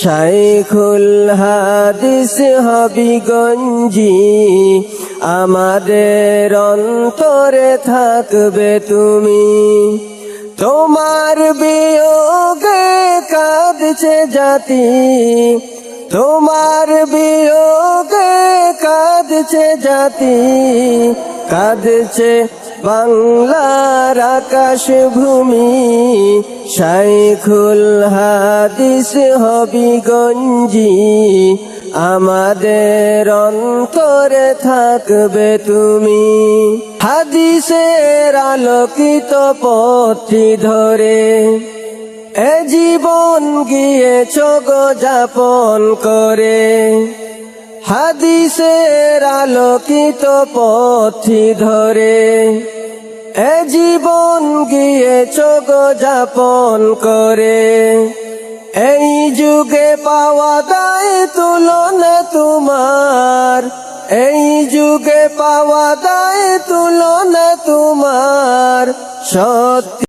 শাইখুল হাদিস হবিগঞ্জি, আমাদের অন্তরে থাকবে তুমি। তোমার বিয়োগে কাঁদছে জাতি, তোমার বিয়োগে কাঁদছে জাতি। কাঁদছে বাংলার আকাশ ভূমি শাইখুল হাদিস হবিগঞ্জি, আমাদের অন্তরে থাকবে তুমি। হাদিসের আলোকিত পথটি ধরে, এ জীবন গিয়েছ গো যাপন করে। হাদিসের আলোকিত পথি ধরে এ জীবন গিয়ে গো যাপন করে। এই যুগে পাওয়া দায় তুলনা তোমার। এই যুগে পাওয়া দায় তুলনা তোমার। সত্য